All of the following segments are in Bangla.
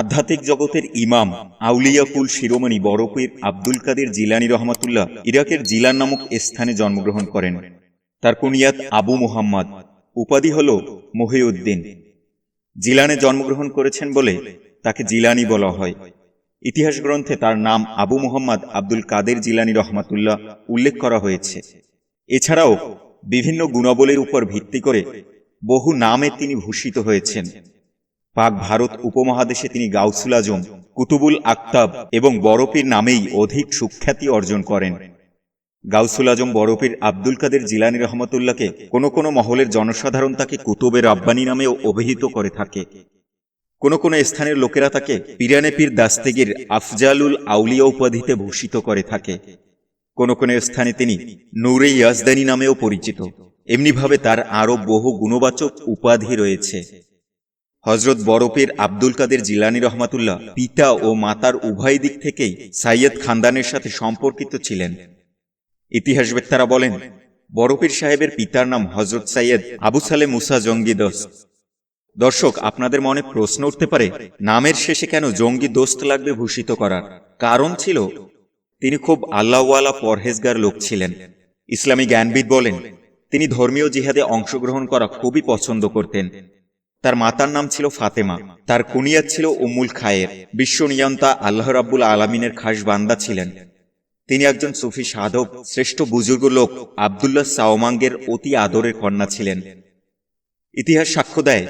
আধ্যাত্মিক জগতের ইমাম আউলিয়াকুল শিরোমণি বরফির আব্দুল কাদের জিলানি রহমাতুল্লাহ ইরাকের জিলান নামক স্থানে জন্মগ্রহণ করেন। তার কুনিয়াত আবু মুহাম্মদ, উপাধি হল মহিউদ্দিন। জিলানে জন্মগ্রহণ করেছেন বলে তাকে জিলানি বলা হয়। ইতিহাস গ্রন্থে তার নাম আবু মুহাম্মদ আব্দুল কাদের জিলানি রহমাতুল্লাহ উল্লেখ করা হয়েছে। এছাড়াও বিভিন্ন গুণাবলীর উপর ভিত্তি করে বহু নামে তিনি ভূষিত হয়েছেন। পাক ভারত উপমহাদেশে তিনি গাউসুল আজম, কুতুবুল আক্তাব এবং বরফির নামেই অধিক সুখ্যাতি অর্জন করেন। গাউসুল আজম বরফির আব্দুল কাদের জিলানি রহমতুল্লাহকে কোনো কোনো মহলের জনসাধারণ তাকে কুতুবের আব্বানি নামেও অভিহিত করে থাকে। কোনো কোনো স্থানের লোকেরা তাকে পিরানে পীর দাস্তেগির আফজালুল আউলিয়া উপাধিতে ভূষিত করে থাকে। কোনো কোনো স্থানে তিনি নূরে ইয়াজদানি নামেও পরিচিত। এমনিভাবে তার আরও বহু গুণবাচক উপাধি রয়েছে। হজরত বরফের আব্দুল কাদের জিলানি রহমাতুল্লাহ পিতা ও মাতার উভয় দিক থেকেই সাইয়দ খানদানের সাথে সম্পর্কিত ছিলেন। ইতিহাসবেত্তারা বলেন বরফির সাহেবের পিতার নাম হজরত সাইয়দ আবু সালে মুসা জঙ্গি দোস্ত। দর্শক, আপনাদের মনে প্রশ্ন উঠতে পারে, নামের শেষে কেন জঙ্গি দোস্ত লাগবে ভূষিত করার? কারণ ছিল, তিনি খুব আল্লাহওয়ালা পরহেজগার লোক ছিলেন। ইসলামী জ্ঞানবিদ বলেন, তিনি ধর্মীয় জিহাদে অংশগ্রহণ করা খুবই পছন্দ করতেন। তার মাতার নাম ছিল ফাতেমা। তার কুনিয়াত ছিল উমুল খায়ের। বিশ্ব নিয়ন্তা আল্লাহ রাব্বুল আলমিনের খাস বান্দা ছিলেন। তিনি একজন সুফি সাধক, শ্রেষ্ঠ বুজুর্গ লোক, আবদুল্লাহ সাওমাঙ্গের অতি আদরের কন্যা ছিলেন। ইতিহাস সাক্ষ্য দেয়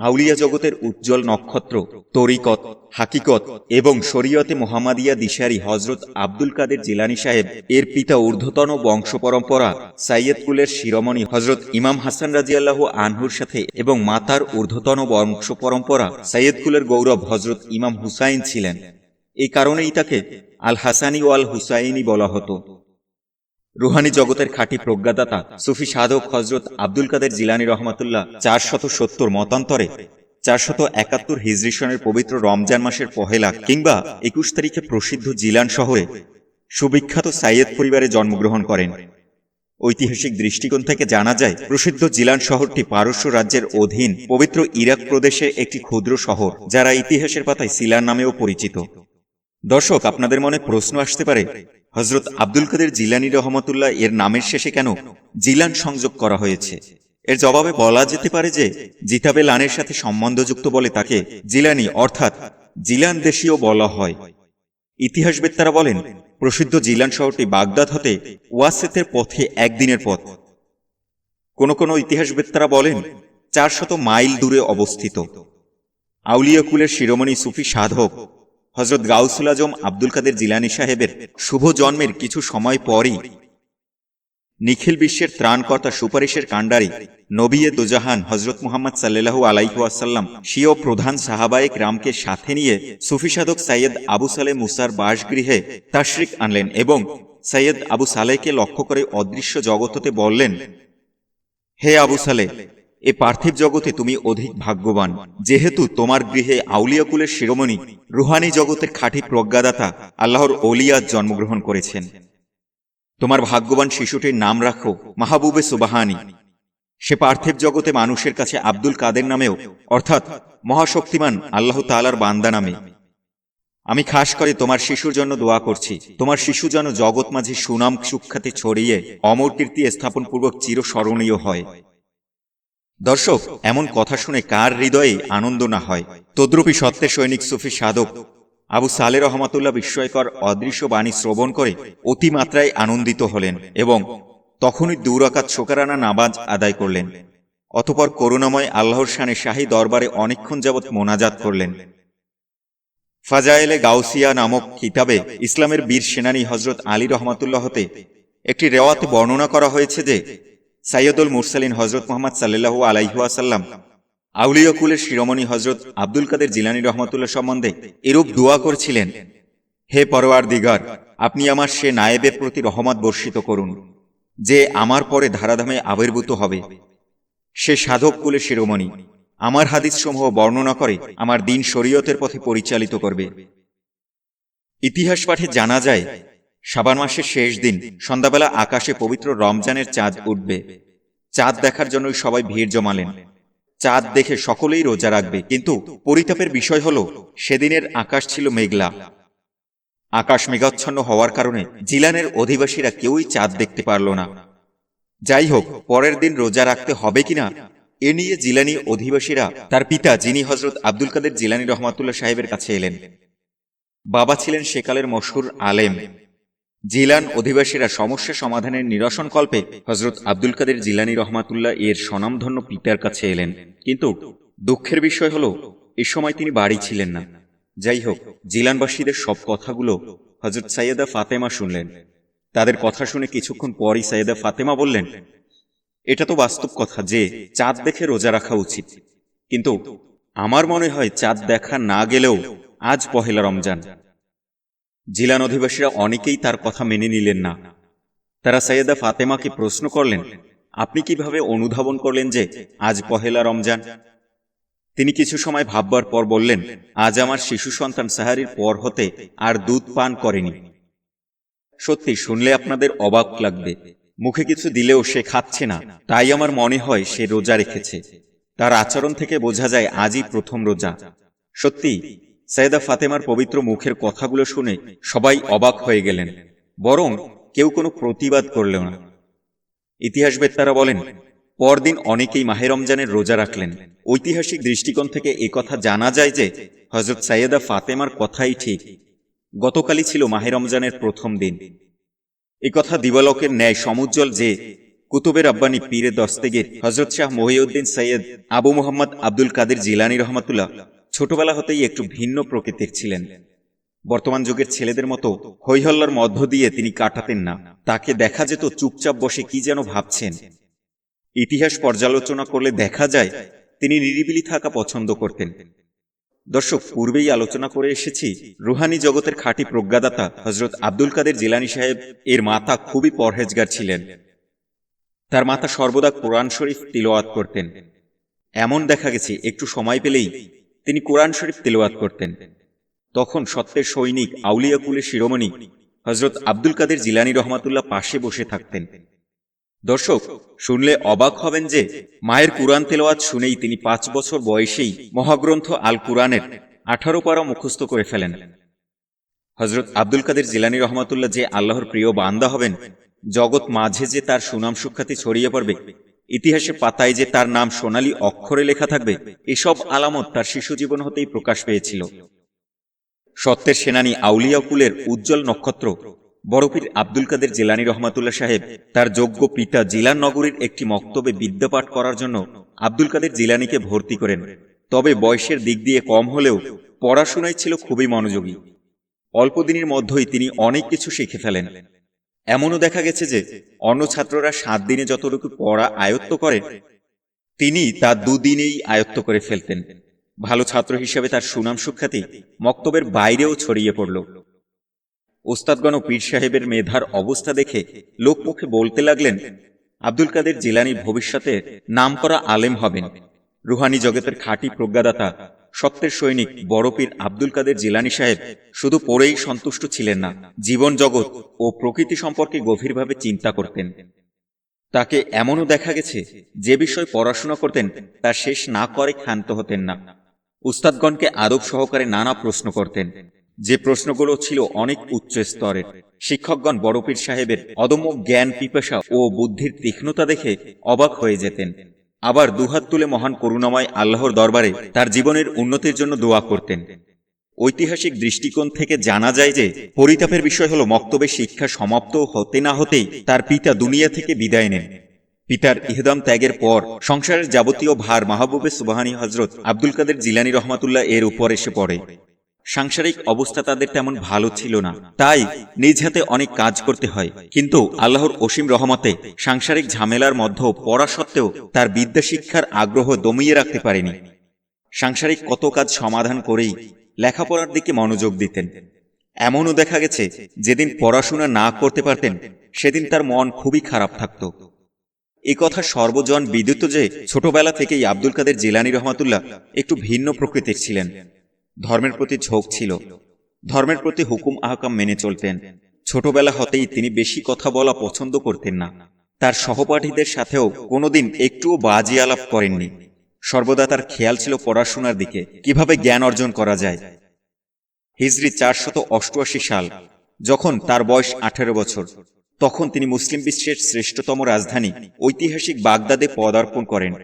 আউলিয়া জগতের উজ্জ্বল নক্ষত্র, তরিকত, হাকিকত এবং শরীয়তে মোহাম্মদিয়া দিশারি হজরত আব্দুল কাদের জিলানি সাহেব এর পিতা ঊর্ধ্বতন বংশ পরম্পরা সাইয়দ কুলের শিরোমণি হজরত ইমাম হাসান রাজিয়াল্লাহ আনহুর সাথে এবং মাতার ঊর্ধ্বতন বংশ পরম্পরা সাইয়দ কুলের গৌরব হজরত ইমাম হুসাইন ছিলেন। এই কারণেই তাকে আল হাসানি ও আল হুসাইনি বলা হতো। রুহানি জগতের খাঁটি প্রজ্ঞাদাতা সুফি সাধক হজরত আব্দুল কাদের জিলানি রহমাতুল্লাহ চার শত সত্তর মতান্তরে চারশত একাত্তর হিজরি সনের পবিত্র রমজান মাসের পহেলা কিংবা একুশ তারিখে প্রসিদ্ধ জিলান শহরে সুবিখ্যাত সাইয়েদ পরিবারে জন্মগ্রহণ করেন। ঐতিহাসিক দৃষ্টিকোণ থেকে জানা যায়, প্রসিদ্ধ জিলান শহরটি পারস্য রাজ্যের অধীন পবিত্র ইরাক প্রদেশে একটি ক্ষুদ্র শহর, যারা ইতিহাসের পাতায় সিলান নামেও পরিচিত। দর্শক, আপনাদের মনে প্রশ্ন আসতে পারে হজরত আব্দুল কাদের জিলানি রহমতুল্লাহ এর নামের শেষে কেন জিলান সংযোগ করা হয়েছে? এর জবাবে বলা যেতে পারে যে, জিতাবে লানের সাথে সম্বন্ধযুক্ত বলে তাকে জিলানি অর্থাৎ জিলান দেশীয় বলা হয়। ইতিহাসবেত্তারা বলেন, প্রসিদ্ধ জিলান শহরটি বাগদাদ হতে ওয়াসেতের পথে একদিনের পথ। কোন কোন ইতিহাসবেত্তারা বলেন, চারশত মাইল দূরে অবস্থিত। আউলিয়াকুলের শিরোমণি সুফি সাধক হজরত গাউসুল আজম আব্দুল কাদের জিলানি সাহেবের শুভ জন্মের কিছু সময় পরই নিখিল বিশ্বের ত্রাণকর্তা সুপারিশের কাণ্ডারি নবিয়ে দুজাহান হজরত মুহাম্মদ সাল্লাহু আলাইহাসাল্লাম স্বীয় প্রধান সাহাবায়ক রামকে সাথে নিয়ে সুফি সাধক সাইয়দ আবু সালে মুসার বাসগৃহে তাশরিক আনলেন এবং সৈয়দ আবু সালেকে লক্ষ্য করে অদৃশ্য জগৎ হতে বললেন, হে আবু সালে এ পার্থিব জগতে তুমি অধিক ভাগ্যবান। যেহেতু তোমার গৃহে আউলিয়াকুলের শিরোমণি, রুহানি জগতের খাঁটি প্রজ্ঞাদাতা আল্লাহর ওলিয়াদ জন্মগ্রহণ করেছেন। তোমার ভাগ্যবান শিশুটির নাম রাখো মাহবুবে সুবাহানি। সে পার্থিব জগতে মানুষের কাছে আব্দুল কাদের নামেও, অর্থাৎ মহাশক্তিমান আল্লাহ তালার বান্দা নামে। আমি খাস করে তোমার শিশুর জন্য দোয়া করছি। তোমার শিশু যেন জগৎ মাঝে সুনাম সুখ্যাতি ছড়িয়ে অমর কীর্তি স্থাপনপূর্বক চিরস্মরণীয় হয়। দর্শক, এমন কথা শুনে কার হৃদয়ে আনন্দ না হয়? তদ্রূপী সত্যের সৈনিক সুফি সাধক আবু সালে রহমাতুল্লাহ বিস্ময়কর অদৃশ্য বাণী শ্রবণ করে অতিমাত্রায় আনন্দিত হলেন এবং তখনই দুরাকাত শোকারানা নামাজ আদায় করলেন। অতপর করুণাময় আল্লাহর শানে শাহী দরবারে অনেকক্ষণ যাবৎ মোনাজাত করলেন। ফাজায়েলে গাউসিয়া নামক কিতাবে ইসলামের বীর সেনানী হজরত আলী রহমাতুল্লাহ হতে একটি রেওয়াতে বর্ণনা করা হয়েছে যে সাইয়দুল মুরসালিন হজরত মোহাম্মদ সাল্লাহু আলাইহুয়াসাল্লাম আউলিয়াকুলের শিরোমণি হজরত আব্দুল কাদের জিলানি রহমতুল্লাহ সম্বন্ধে এরূপ দোয়া করছিলেন, হে পরোয়ার দিগার, আপনি আমার সে নায়েবের প্রতি রহমত বর্ষিত করুন, যে আমার পরে ধারাধামে আবির্ভূত হবে। সে সাধক কুলের শিরোমণি, আমার হাদিসসমূহ বর্ণনা করে আমার দিন শরীয়তের পথে পরিচালিত করবে। ইতিহাস পাঠে জানা যায় সাবান মাসের শেষ দিন, সন্ধ্যাবেলা আকাশে পবিত্র রমজানের চাঁদ উঠবে। চাঁদ দেখার জন্যই সবাই ভিড় জমালেন। চাঁদ দেখে সকলেই রোজা রাখবে, কিন্তু পরিতাপের বিষয় হলো, সেদিনের আকাশ ছিল মেঘলা। আকাশ মেঘাচ্ছন্ন হওয়ার কারণে জিলানের অধিবাসীরা কেউই চাঁদ দেখতে পারল না। যাই হোক, পরের দিন রোজা রাখতে হবে কিনা, এ নিয়ে জিলানি অধিবাসীরা তার পিতা যিনি হজরত আব্দুল কাদের জিলানি রহমাতুল্লাহ সাহেবের কাছে এলেন। বাবা ছিলেন সেকালের মশহুর আলেম। জিলান অধিবাসীরা সমস্যা সমাধানের নিরসন কল্পে হজরত আব্দুল কাদের জিলানি রহমাতুল্লাহ এর স্বনামধন্য পিতার কাছে এলেন। কিন্তু দুঃখের বিষয় হলো, এ সময় তিনি বাড়ি ছিলেন না। যাই হোক, জিলানবাসীদের সব কথাগুলো হজরত সাইয়েদা ফাতেমা শুনলেন। তাদের কথা শুনে কিছুক্ষণ পরই সাইয়েদা ফাতেমা বললেন, এটা তো বাস্তব কথা যে চাঁদ দেখে রোজা রাখা উচিত। কিন্তু আমার মনে হয় চাঁদ দেখা না গেলেও আজ পহেলা রমজান। জিলান অধিবাসীরা অনেকেই তার কথা মেনে নিলেন না। তারা সৈয়দা ফাতেমাকে প্রশ্ন করলেন, আপনি কীভাবে অনুধাবন করলেন যে আজ পহেলা রমজান? তিনি কিছু সময় ভাববার পর বললেন, আজ আমার শিশু সন্তান সাহারির পর হতে আর দুধ পান করেনি। সত্যি শুনলে আপনাদের অবাক লাগবে। মুখে কিছু দিলেও সে খাচ্ছে না, তাই আমার মনে হয় সে রোজা রেখেছে। তার আচরণ থেকে বোঝা যায় আজই প্রথম রোজা। সত্যি সৈয়দা ফাতেমার পবিত্র মুখের কথাগুলো শুনে সবাই অবাক হয়ে গেলেন, বরং কেউ কোনো প্রতিবাদ করল না। ইতিহাসবেদ তারা বলেন, পরদিন অনেকেই মাহে রমজানের রোজা রাখলেন। ঐতিহাসিক দৃষ্টিকোণ থেকে কথা জানা যায় যে হজরত সাইয়েদা ফাতেমার কথাই ঠিক। গতকালই ছিল মাহে রমজানের প্রথম দিন। কথা দিবালকের ন্যায় সমুজ্জ্বল যে কুতুবের আব্বানি পীরে দস্তেগীর হজরত শাহ মহিউদ্দিন সৈয়দ আবু মোহাম্মদ আব্দুল কাদের জিলানি রহমতুল্লাহ ছোটবেলা হতেই একটু ভিন্ন প্রকৃতির ছিলেন। বর্তমান যুগের ছেলেদের মতো হৈহল্লার মধ্য দিয়ে তিনি কাটাতেন না। তাকে দেখা যেত চুপচাপ বসে কি যেন ভাবছেন। ইতিহাস পর্যালোচনা করলে দেখা যায়, তিনি নিরিবিলি থাকা পছন্দ করতেন। দর্শক, পূর্বেই আলোচনা করে এসেছি, রুহানি জগতের খাঁটি প্রজ্ঞাদাতা হজরত আব্দুল কাদের জিলানি সাহেব এর মাতা খুবই পরহেজগার ছিলেন। তার মাতা সর্বদা কোরআন শরীফ তিলোয়াত করতেন। এমন দেখা গেছে, একটু সময় পেলেই তিনি কোরআন শরীফ তিলোয়াত করতেন। তখন সত্যের সৈনিক, আউলিয়াকুলের শিরোমণি হজরত আব্দুল কাদের জিলানি রহমাতুল্লাহ পাশে বসে থাকতেন। দর্শক, শুনলে অবাক হবেন যে মায়ের কুরআন তেলাওয়াত শুনেই তিনি পাঁচ বছর বয়সেই মহাগ্রন্থ আল কুরআনের আঠারো পারা মুখস্থ করে ফেলেন। হজরত আব্দুল কাদের জিলানি রহমাতুল্লাহ যে আল্লাহর প্রিয় বান্দা হবেন, জগৎ মাঝে যে তার সুনাম সুখ্যাতি ছড়িয়ে পড়বে ইতিহাসে পাতায় যে তার নাম সোনালী অক্ষরে লেখা থাকবে, এসব আলামত তার শিশু জীবন হতেই প্রকাশ পেয়েছিল। সত্যের সেনানী আউলিয়াকুলের উজ্জ্বল নক্ষত্র, বড়পীর আব্দুল কাদের জিলানি রহমাতুল্লাহ সাহেব, তার যোগ্য পিতা জিলান নগরীর একটি মক্তবে বিদ্যাপাঠ করার জন্য আব্দুল কাদের জিলানিকে ভর্তি করেন। তবে বয়সের দিক দিয়ে কম হলেও পড়াশোনায় ছিল খুবই মনোযোগী। অল্পদিনের মধ্যেই তিনি অনেক কিছু শিখে ফেলেন। এমনও দেখা গেছে যে অন্য ছাত্ররা সাত দিনে যতটুকু পড়া আয়ত্ত করে, তিনি তা দুদিনেই আয়ত্ত করে ফেলতেন। ভালো ছাত্র হিসেবে তার সুনাম সুখ্যাতি মক্তবের বাইরেও ছড়িয়ে পড়ল। ওস্তাদগণ পীর সাহেবের মেধার অবস্থা দেখে লোকমুখে বলতে লাগলেন, আব্দুল কাদের জিলানি ভবিষ্যতে নামকরা আলেম হবেন। রুহানি জগতের খাঁটি প্রজ্ঞাদাতা সত্যের সৈনিক বড় পীর আব্দুল কাদের জিলানি সাহেব শুধু পড়েই সন্তুষ্ট ছিলেন না, জীবন জগৎ ও প্রকৃতি সম্পর্কে গভীরভাবে চিন্তা করতেন। তাকে এমনও দেখা গেছে যে বিষয় পড়াশোনা করতেন তা শেষ না করে ক্ষান্ত হতেন না। উস্তাদগণকে আদব সহকারে নানা প্রশ্ন করতেন। যে প্রশ্নগুলো ছিল অনেক উচ্চ স্তরের। শিক্ষকগণ বড়পীর সাহেবের অদম্য জ্ঞান পিপাসা ও বুদ্ধির তীক্ষ্ণতা দেখে অবাক হয়ে যেতেন। আবার দুহাত তুলে মহান করুণাময় আল্লাহর দরবারে তার জীবনের উন্নতির জন্য দোয়া করতেন। ঐতিহাসিক দৃষ্টিকোণ থেকে জানা যায় যে, পরিতাপের বিষয় হল মক্তবে শিক্ষা সমাপ্ত হতে না হতেই তার পিতা দুনিয়া থেকে বিদায় নেন। পিতার ইহদাম ত্যাগের পর সংসারের যাবতীয় ভার মাহবুবে সুবাহানি হজরত আব্দুল কাদের জিলানি রহমাতুল্লাহ এর উপর এসে পড়ে। সাংসারিক অবস্থা তাদের তেমন ভালো ছিল না। তাই নিজ হাতে অনেক কাজ করতে হয়। কিন্তু আল্লাহর অসীম রহমতে সাংসারিক ঝামেলার মধ্যেও পড়া সত্ত্বেও তার বিদ্যা শিক্ষার আগ্রহ দমিয়ে রাখতে পারেনি। সাংসারিক কত কাজ সমাধান করেই লেখাপড়ার দিকে মনোযোগ দিতেন। এমনও দেখা গেছে, যেদিন পড়াশোনা না করতে পারতেন, সেদিন তার মন খুবই খারাপ থাকত। এ কথা সর্বজন বিদিত যে ছোটবেলা থেকেই আব্দুল কাদের জিলানি রহমাতুল্লাহ একটু ভিন্ন প্রকৃতির ছিলেন। ধর্মের প্রতি ঝোঁক ছিল। ধর্মের প্রতি হুকুম আহকাম মেনে চলতেন। ছোটবেলা হতেই তিনি বেশি কথা বলা পছন্দ করতেন না। তার সহপাঠীদের সাথেও কোনোদিন একটুও বাজি আলাপ করেননি। সর্বদা তার খেয়াল ছিল পড়াশোনার দিকে, কীভাবে জ্ঞান অর্জন করা যায়। হিজরি চারশত অষ্টআশি সাল, যখন তার বয়স আঠেরো বছর, তখন তিনি মুসলিম বিশ্বের শ্রেষ্ঠতম রাজধানী ঐতিহাসিক বাগদাদে পদার্পণ করেন।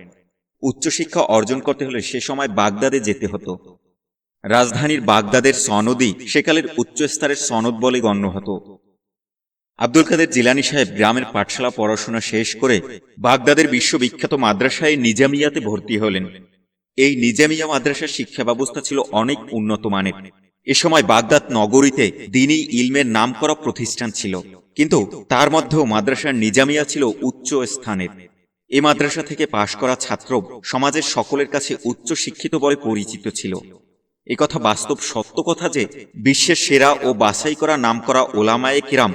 উচ্চশিক্ষা অর্জন করতে হলে সে সময় বাগদাদে যেতে হতো। রাজধানীর বাগদাদের সনদই সেকালের উচ্চস্তরের সনদ বলে গণ্য হতো। আব্দুল কাদের জিলানি সাহেব গ্রামের পাঠশালা পড়াশোনা শেষ করে বাগদাদের বিশ্ববিখ্যাত মাদ্রাসায় নিজামিয়াতে ভর্তি হলেন। এই নিজামিয়া মাদ্রাসার শিক্ষা ব্যবস্থা ছিল অনেক উন্নত মানের। এ সময় বাগদাদ নগরীতে দিনী ইলমের নামকরা প্রতিষ্ঠান ছিল। কিন্তু তার মধ্যেও মাদ্রাসার নিজামিয়া ছিল উচ্চ স্থানের। এ মাদ্রাসা থেকে পাশ করা ছাত্র সমাজের সকলের কাছে উচ্চ শিক্ষিত বলে পরিচিত ছিল। এ কথা বাস্তব সত্য কথা যে বিশ্বের সেরা ও বাছাই করা নামকরা ওলামায়ে কিরাম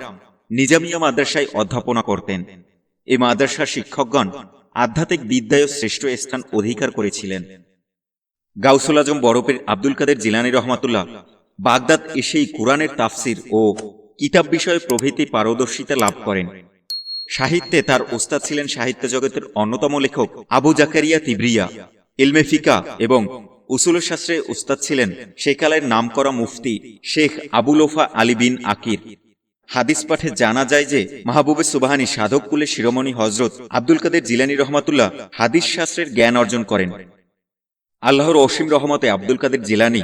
নিজামিয়া মাদ্রাসায় অধ্যাপনা করতেন। এই মাদ্রাসার শিক্ষকগণ আধ্যাত্মিক বিদ্যায় শ্রেষ্ঠ স্থান অধিকার করেছিলেন। গাউসুল আজম বরফের আব্দুল কাদের জিলানি রহমাতুল্লাহ বাগদাদ এসেই কোরআনের তাফসির ও কিতাব বিষয়ে প্রভৃতি পারদর্শিতা লাভ করেন। সাহিত্যে তার ওস্তাদ ছিলেন সাহিত্য জগতের অন্যতম লেখক আবু জাকারিয়া তিব্রিয়া। ইলমেফিকা এবং উসুল শাস্ত্রে উস্তাদ ছিলেন সেকালের নামকরা মুফতি শেখ আবুলোফা আলী বিন আকির। হাদিস পাঠে জানা যায় যে মাহবুবে সুবাহানি সাধক কুলের শিরোমণি হজরত আব্দুল কাদের জিলানি রহমাতুল্লাহ হাদিস শাস্ত্রের জ্ঞান অর্জন করেন। আল্লাহর অসীম রহমতে আব্দুল কাদের জিলানি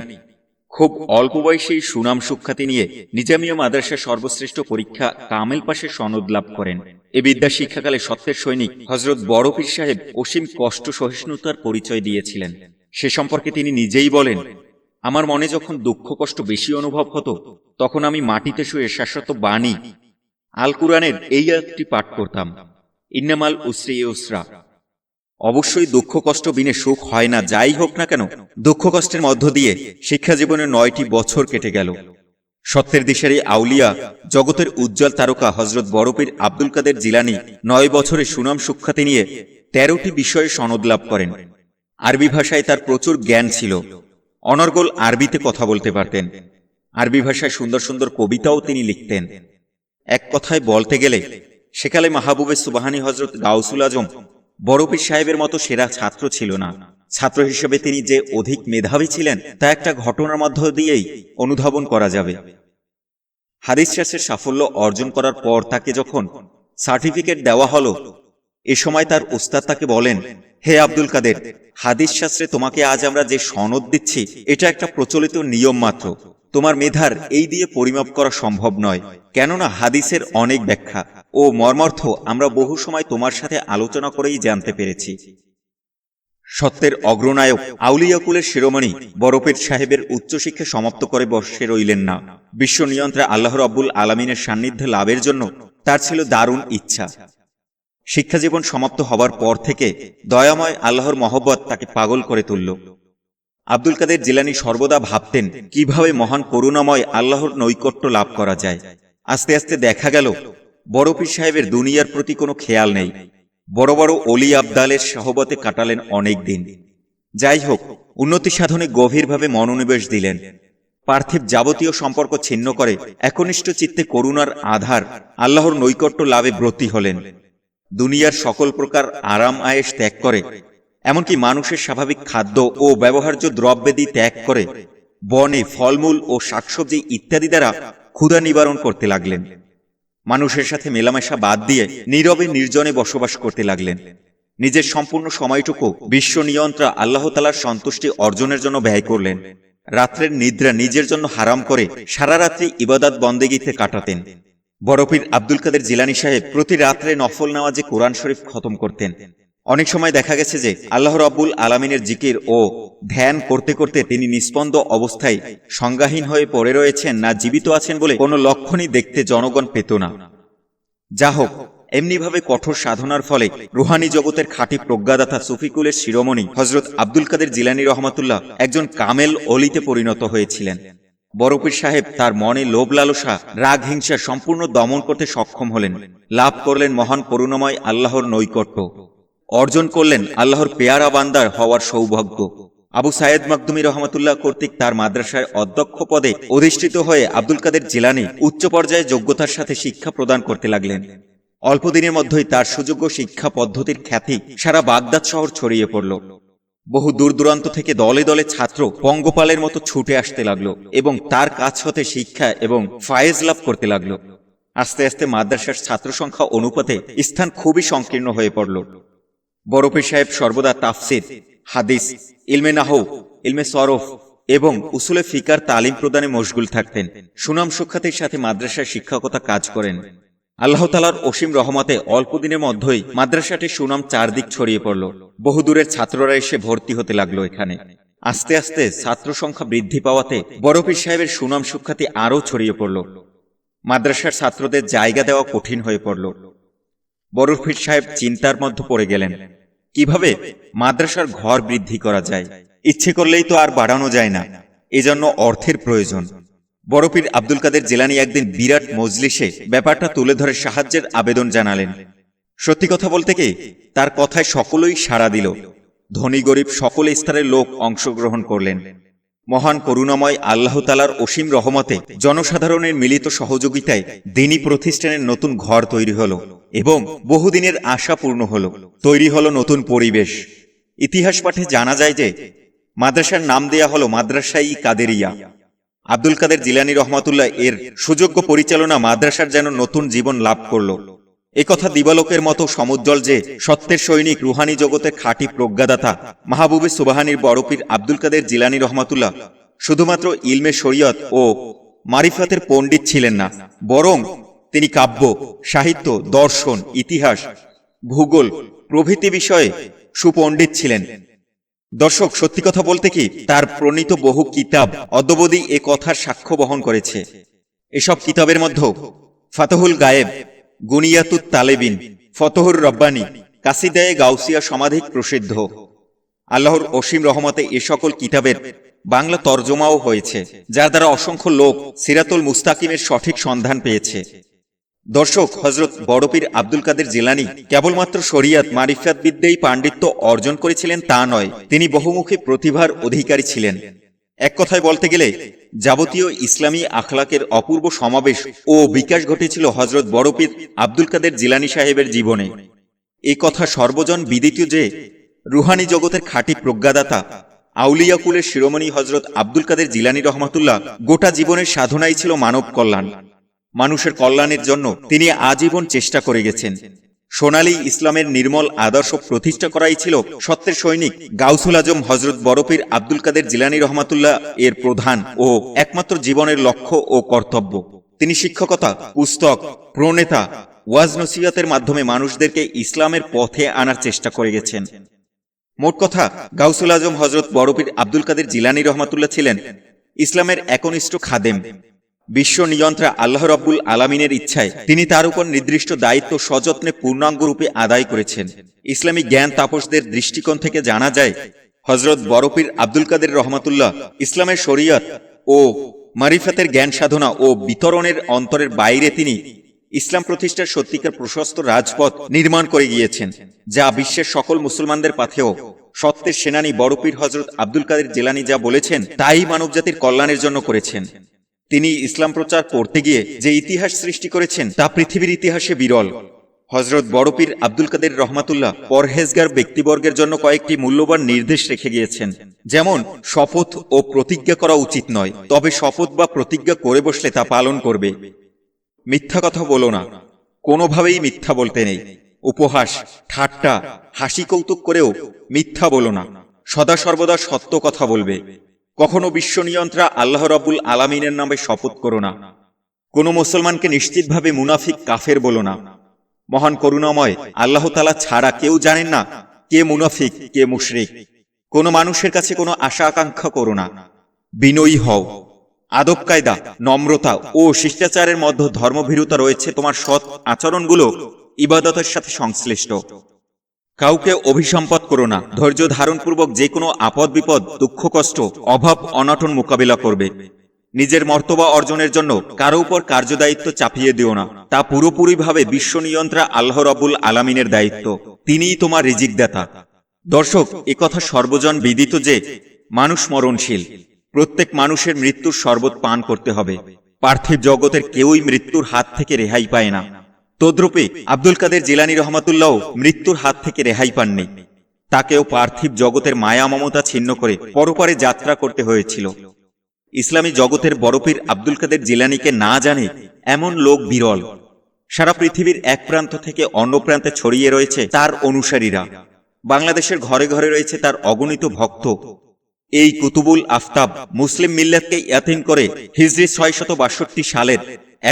খুব অল্প বয়সেই সুনাম সুখ্যাতি নিয়ে নিজামিয়া মাদ্রাসার সর্বশ্রেষ্ঠ পরীক্ষা কামেল পাশে সনদ লাভ করেন। এ বিদ্যা শিক্ষাকালে সত্যের সৈনিক হজরত বড়পীর সাহেব অসীম কষ্ট সহিষ্ণুতার পরিচয় দিয়েছিলেন। সে সম্পর্কে তিনি নিজেই বলেন, আমার মনে যখন দুঃখ কষ্ট বেশি অনুভব হতো, তখন আমি মাটিতে শুয়ে শাশ্বত বাণী, আল কুরআনের এই একটি পাঠ করতাম, ইন্নামাল উসরি উসরা। অবশ্যই দুঃখ কষ্ট বিনে সুখ হয় না, যাই হোক না কেন, দুঃখ কষ্টের মধ্য দিয়ে শিক্ষা জীবনের নয়টি বছর কেটে গেল। সত্যের দিশারি আউলিয়া, জগতের উজ্জ্বল তারকা হজরত বরফির আব্দুল কাদের জিলানি নয় বছরে সুনাম সুখ্যাতি নিয়ে তেরোটি বিষয়ে সনদ লাভ করেন। আরবি ভাষায় তার প্রচুর জ্ঞান ছিল। অনর্গল আরবিতে কথা বলতে পারতেন। আরবি ভাষায় সুন্দর সুন্দর কবিতাও তিনি লিখতেন। এক কথায় বলতে গেলে, সেকালে মাহবুবে সুবাহানি হজরত গাউসুল আজম বড়পীর সাহেবের মতো সেরা ছাত্র ছিল না। ছাত্র হিসেবে তিনি যে অধিক মেধাবী ছিলেন, তা একটা ঘটনার মধ্য দিয়েই অনুধাবন করা যাবে। হাদিস শাস্ত্রের সাফল্য অর্জন করার পর তাকে যখন সার্টিফিকেট দেওয়া হলো এ সময় তার উস্তাদ তাকে বলেন, হে আব্দুল কাদের, হাদিস শাস্ত্রে তোমাকে আজ আমরা যে সনদ দিচ্ছি, এটা একটা প্রচলিত নিয়ম মাত্র। তোমার মেধার এই দিয়ে পরিমাপ করা সম্ভব নয়। কেননা হাদিসের অনেক ব্যাখ্যা। ও মর্মার্থ, আমরা বহু সময় তোমার সাথে আলোচনা করেই জানতে পেরেছি। সত্যের অগ্রনায়ক আউলিয়াকুলের শিরোমণি বরফের সাহেবের উচ্চশিক্ষা সমাপ্ত করে বসে রইলেন না। বিশ্ব নিয়ন্ত্রে আল্লাহর রব্বুল আলমিনের সান্নিধ্য লাভের জন্য তার ছিল দারুণ ইচ্ছা। শিক্ষাজীবন সমাপ্ত হবার পর থেকে দয়াময় আল্লাহর মহব্বত তাকে পাগল করে তুলল। আব্দুল কাদের জিলানি সর্বদা ভাবতেন, কীভাবে মহান করুণাময় আল্লাহর নৈকট্য লাভ করা যায়। আস্তে আস্তে দেখা গেল বড়পীর সাহেবের দুনিয়ার প্রতি কোনো খেয়াল নেই। বড় বড় অলি আবদালের সহবতে কাটালেন অনেক দিন। যাই হোক, উন্নতি সাধনে গভীরভাবে মনোনিবেশ দিলেন। পার্থিব যাবতীয় সম্পর্ক ছিন্ন করে একনিষ্ঠ চিত্তে করুণার আধার আল্লাহর নৈকট্য লাভে ব্রতী হলেন। দুনিয়ার সকল প্রকার আরাম আয়েস ত্যাগ করে, এমনকি মানুষের স্বাভাবিক খাদ্য ও ব্যবহার্য দ্রব্যাদি ত্যাগ করে, বনে ফলমূল ও শাকসবজি ইত্যাদি দ্বারা ক্ষুধা নিবারণ করতে লাগলেন। মানুষের সাথে মেলামেশা বাদ দিয়ে নীরবে নির্জনে বসবাস করতে লাগলেন। নিজের সম্পূর্ণ সময়টুকু বিশ্ব নিয়ন্ত্রা আল্লাহতালার সন্তুষ্টি অর্জনের জন্য ব্যয় করলেন। রাত্রের নিদ্রা নিজের জন্য হারাম করে সারা রাত্রি ইবাদাত বন্দেগিতে কাটাতেন। বরফির আব্দুল কাদের জিলানি সাহেব প্রতি রাত্রে নফল নামাজে কোরআন শরীফ খতম করতেন। অনেক সময় দেখা গেছে যে আল্লাহ রব্বুল আলমিনের জিকির ও ধ্যান করতে করতে তিনি নিস্পন্দ অবস্থায় সংজ্ঞাহীন হয়ে পড়ে রয়েছেন না জীবিত আছেন বলে কোনো লক্ষণই দেখতে জনগণ পেত না। যা হোক, এমনিভাবে কঠোর সাধনার ফলে রুহানি জগতের খাঁটি প্রজ্ঞাদাতা সুফিকুলের শিরোমণি হজরত আব্দুল কাদের জিলানি রহমাতুল্লাহ একজন কামেল অলিতে পরিণত হয়েছিলেন। বরফির সাহেব তার মনে লোভ লালসা রাগ হিংসা সম্পূর্ণ দমন করতে সক্ষম হলেন। লাভ করলেন মহান করুণাময় আল্লাহর নৈকট্য। অর্জন করলেন আল্লাহর পেয়ারা বান্দার হওয়ার সৌভাগ্য। আবু সায়েদ মাকদুমি রহমতুল্লাহ কর্তৃক তার মাদ্রাসার অধ্যক্ষ পদে অধিষ্ঠিত হয়ে আব্দুল কাদের জিলানি উচ্চ পর্যায়ে যোগ্যতার সাথে শিক্ষা প্রদান করতে লাগলেন। অল্প দিনের মধ্যেই তার সুযোগ্য শিক্ষা পদ্ধতির খ্যাতি সারা বাগদাদ শহর ছড়িয়ে পড়ল। বহু দূর দূরান্ত থেকে দলে দলে ছাত্র পঙ্গপালের মতো ছুটে আসতে লাগল এবং তার কাছ হতে শিক্ষা এবং ফায়েজ লাভ করতে লাগল। আস্তে আস্তে মাদ্রাসার ছাত্র সংখ্যা অনুপাতে স্থান খুবই সংকীর্ণ হয়ে পড়ল। বরফি সাহেব সর্বদা তাফসির, হাদিস, ইলমে নাহু ইলমে সরফ এবং উসুলে ফিকার তালিম প্রদানে মশগুল থাকতেন। সুনাম সুখ্যাতির সাথে মাদ্রাসার শিক্ষকতা কাজ করেন। আল্লাহ তালার অসীম রহমতে অল্প দিনের মধ্যেই মাদ্রাসাটির সুনাম চারদিক ছড়িয়ে পড়ল। বহুদূরের ছাত্ররা এসে ভর্তি হতে লাগল এখানে। আস্তে আস্তে ছাত্র সংখ্যা বৃদ্ধি পাওয়াতে বরফির সাহেবের সুনাম সুখ্যাতি আরও ছড়িয়ে পড়ল। মাদ্রাসার ছাত্রদের জায়গা দেওয়া কঠিন হয়ে পড়ল। বরফির সাহেব চিন্তার মধ্যে পড়ে গেলেন। কীভাবে মাদ্রাসার ঘর বৃদ্ধি করা যায়? ইচ্ছে করলেই তো আর বাড়ানো যায় না। এজন্য অর্থের প্রয়োজন। বরফির আব্দুল কাদের জেলানি একদিন বিরাট মজলিসে ব্যাপারটা তুলে ধরে সাহায্যের আবেদন জানালেন। সত্যি কথা বলতে কি, তার কথায় সকলেই সাড়া দিল। ধনী গরিব সকল স্তরের লোক অংশগ্রহণ করলেন। মহান করুণাময় আল্লাহ তালার অসীম রহমতে জনসাধারণের মিলিত সহযোগিতায় দিনী প্রতিষ্ঠানের নতুন ঘর তৈরি হল এবং বহুদিনের আশা পূর্ণ হলো। তৈরি হল নতুন পরিবেশ। ইতিহাস পাঠে জানা যায় যে, মাদ্রাসার নাম দেয়া হলো মাদ্রাসাই কাদেরিয়া। আব্দুল কাদের জিলানি রহমাতুল্লাহ এর সুযোগ্য পরিচালনা মাদ্রাসার যেন নতুন জীবন লাভ করল। কথা দিবালোকের মতো সমুজ্জ্বল যে সত্যের সৈনিক রুহানি জগতের খাঁটি প্রজ্ঞাদাতা মাহবুবে সুবাহানির বড়পীর আব্দুল কাদের জিলানি রহমাতুল্লাহ শুধুমাত্র ইলমে শরীয়ত ও মারিফাতের পণ্ডিত ছিলেন না, বরং তিনি কাব্য, সাহিত্য, দর্শন, ইতিহাস, ভূগোল প্রভৃতি বিষয়ে সুপণ্ডিত ছিলেন। দর্শক, সত্যি কথা বলতে কি, তার প্রণীত বহু কিতাব অদ্যবধি এ কথার সাক্ষ্য বহন করেছে। এসব কিতাবের মধ্যে ফাতহুল গায়েব, গুনিয়াতুত তালেবিন, ফতহুর রব্বানি, কাসিদায়ে গাউসিয়া সমাধিক প্রসিদ্ধ। আল্লাহর অসীম রহমতে এ সকল কিতাবের বাংলা তর্জমাও হয়েছে, যার দ্বারা অসংখ্য লোক সিরাতুল মুস্তাকিমের সঠিক সন্ধান পেয়েছে। দর্শক হজরত বড়পীর আব্দুল কাদের জিলানি কেবলমাত্র শরিয়াত মারিফাত বিদ্যেই পাণ্ডিত্য অর্জন করেছিলেন তা নয়, তিনি বহুমুখী প্রতিভার অধিকারী ছিলেন। এক কথায় বলতে গেলে, যাবতীয় ইসলামী আখলাকের অপূর্ব সমাবেশ ও বিকাশ ঘটেছিল হজরত বড়পীর আব্দুল কাদের জিলানি সাহেবের জীবনে। এই কথা সর্বজন বিদিত যে, রুহানি জগতের খাঁটি প্রজ্ঞাদাতা আউলিয়াকুলের শিরোমণি হজরত আব্দুল কাদের জিলানি রহমাতুল্লাহ গোটা জীবনের সাধনাই ছিল মানব কল্যাণ। মানুষের কল্যাণের জন্য তিনি আজীবন চেষ্টা করে গেছেন। সোনালী ইসলামের নির্মল আদর্শ প্রতিষ্ঠা করাই ছিল সত্যের সৈনিক গাউসুল আজম হজরত বরফির আব্দুল কাদের জিলানি রহমাতুল্লাহ এর প্রধান ও একমাত্র জীবনের লক্ষ্য ও কর্তব্য। তিনি শিক্ষকতা, পুস্তক, প্রণেতা ওয়াজ নসিহতের মাধ্যমে মানুষদেরকে ইসলামের পথে আনার চেষ্টা করে গেছেন। মোট কথা, গাউসুল আজম হজরত বরফির আব্দুল কাদের জিলানি রহমাতুল্লাহ ছিলেন ইসলামের একনিষ্ঠ খাদেম। বিশ্ব নিয়ন্ত্রা আল্লাহ রব্বুল আলামিনের ইচ্ছায় তিনি তার উপর নির্দিষ্ট দায়িত্ব সযত্নে পূর্ণাঙ্গ রূপে আদায় করেছেন। ইসলামী জ্ঞান তাপসদের দৃষ্টিকোণ থেকে জানা যায় হজরত বরফির আব্দুল কাদের রহমাতুল্লাহ ইসলামের শরীয়ত ও মারিফাতের জ্ঞান সাধনা ও বিতরণের অন্তরের বাইরে তিনি ইসলাম প্রতিষ্ঠার সত্যিকার প্রশস্ত রাজপথ নির্মাণ করে গিয়েছেন, যা বিশ্বের সকল মুসলমানদের পাথেও সত্যের সেনানী বড়পীর হজরত আব্দুল কাদের জেলানি যা বলেছেন, তাই মানবজাতির কল্যাণের জন্য করেছেন। তিনি ইসলাম প্রচার করতে গিয়ে যে ইতিহাস সৃষ্টি করেছেন, তা পৃথিবীর ইতিহাসে বিরল। হজরত বড়পীর আব্দুল কাদের রহমাতুল্লাহ পরহেজগার ব্যক্তিবর্গের জন্য কয়েকটি মূল্যবান নির্দেশ রেখে গিয়েছেন। যেমন, শপথ ও প্রতিজ্ঞা করা উচিত নয়, তবে শপথ বা প্রতিজ্ঞা করে বসলে তা পালন করবে। মিথ্যা কথা বলো না, কোনোভাবেই মিথ্যা বলতে নেই। উপহাস, ঠাট্টা হাসি কৌতুক করেও মিথ্যা বলো না, সদা সর্বদা সত্য কথা বলবে। কখনো বিশ্ব নিয়ন্ত্রা আল্লাহ রাবুল আলামিনের নামে শপথ করো না। কোনো মুসলমানকে নিশ্চিতভাবে মুনাফিক কাফের বলো না। মহান করুণাময় আল্লাহ তালা ছাড়া কেউ জানেন না কে মুনাফিক, কে মুশরিক। কোনো মানুষের কাছে কোনো আশা আকাঙ্ক্ষা করো না। বিনয়ী হও। আদব কায়দা, নম্রতা ও শিষ্টাচারের মধ্যে ধর্মভীরতা রয়েছে তোমার সৎ আচরণগুলো ইবাদতের সাথে সংশ্লিষ্ট। কাউকে অভিসম্পদ করো না। ধৈর্য ধারণপূর্বক যে কোনো আপদ, বিপদ, দুঃখ, কষ্ট, অভাব, অনটন মোকাবিলা করবে। নিজের মর্তবা অর্জনের জন্য কারও উপর কার্যদায়িত্ব চাপিয়ে দিও না। তা পুরোপুরিভাবে বিশ্ব নিয়ন্ত্রা আল্লাহ রবুল আলামিনের দায়িত্ব। তিনিই তোমার রিজিক দাতা দর্শক একথা সর্বজন বিদিত যে মানুষ মরণশীল। প্রত্যেক মানুষের মৃত্যুর শরবত পান করতে হবে। পার্থিব জগতের কেউই মৃত্যুর হাত থেকে রেহাই পায় না। তদ্রূপে আব্দুল কাদের জিলানি রহমাতুল্লাহ মৃত্যুর হাত থেকে রেহাই পাননি। তাকেও পার্থিব জগতের মায়া মমতা ছিন্ন করে পরপারে যাত্রা করতে হয়েছিল। ইসলামী জগতের বরফির আব্দুল কাদের জিলানিকে না জানে এমন লোক বিরল। সারা পৃথিবীর এক প্রান্ত থেকে অন্য প্রান্তে ছড়িয়ে রয়েছে তার অনুসারীরা। বাংলাদেশের ঘরে ঘরে রয়েছে তার অগণিত ভক্ত। এই কুতুবুল আফতাব মুসলিম মিল্লাতকে ইয়াতিন করে হিজরি ছয় সালের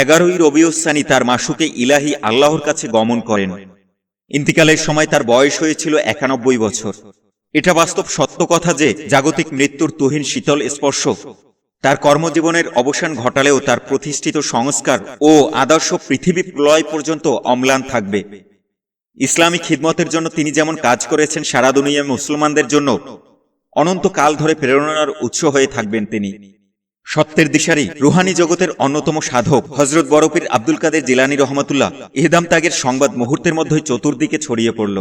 এগারোই রবিউসানি তার মাসুকে ইলাহি আল্লাহর কাছে গমন করেন। ইন্তিকালের সময় তার বয়স হয়েছিল একানব্বই বছর। এটা বাস্তব সত্য কথা যে জাগতিক মৃত্যুর তুহিন শীতল স্পর্শ তার কর্মজীবনের অবসান ঘটালেও তার প্রতিষ্ঠিত সংস্কার ও আদর্শ পৃথিবী প্রলয় পর্যন্ত অম্লান থাকবে। ইসলামী খিদমতের জন্য তিনি যেমন কাজ করেছেন সারা দুনিয়া মুসলমানদের জন্য, অনন্তকাল ধরে প্রেরণার উৎস হয়ে থাকবেন তিনি। সত্যের দিশারি রুহানি জগতের অন্যতম সাধক হজরত বরফির আব্দুল কাদের জিলানি রহমাতুল্লাহ ইহদাম ত্যাগের সংবাদ মুহূর্তের মধ্যেই চতুর্দিকে ছড়িয়ে পড়ল।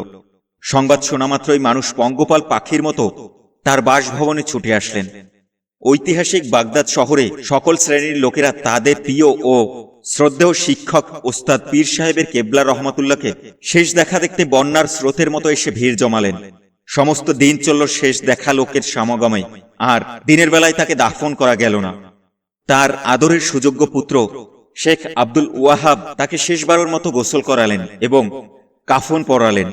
সংবাদ শোনা মাত্রই মানুষ পঙ্গপাল পাখির মতো তার বাসভবনে ছুটে আসলেন। ঐতিহাসিক বাগদাদ শহরে সকল শ্রেণির লোকেরা তাদের প্রিয় ও শ্রদ্ধেয় শিক্ষক ওস্তাদ পীর সাহেবের কেবলা রহমাতুল্লাহকে শেষ দেখা দেখতে বন্যার স্রোতের মতো এসে ভিড় জমালেন। সমস্ত দিন চলল শেষ দেখা লোকের সমাগমে, আর দিনের বেলায় তাকে দাফন করা গেল না। তার আদরের সুযোগ্য পুত্র শেখ আব্দুল ওয়াহাব তাকে শেষবারের মতো গোসল করালেন এবং কাফন পরালেন।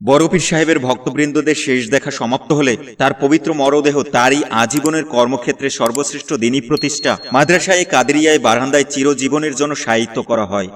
বড়পীর সাহেবের ভক্তবৃন্দদের শেষ দেখা সমাপ্ত হলে তার পবিত্র মরদেহ তারই আজীবনের কর্মক্ষেত্রে সর্বশ্রেষ্ঠ দিনী প্রতিষ্ঠা মাদ্রাসায় কাদেরিয়ায় বারান্দায় চিরজীবনের জন্য সাহিত্য করা হয়।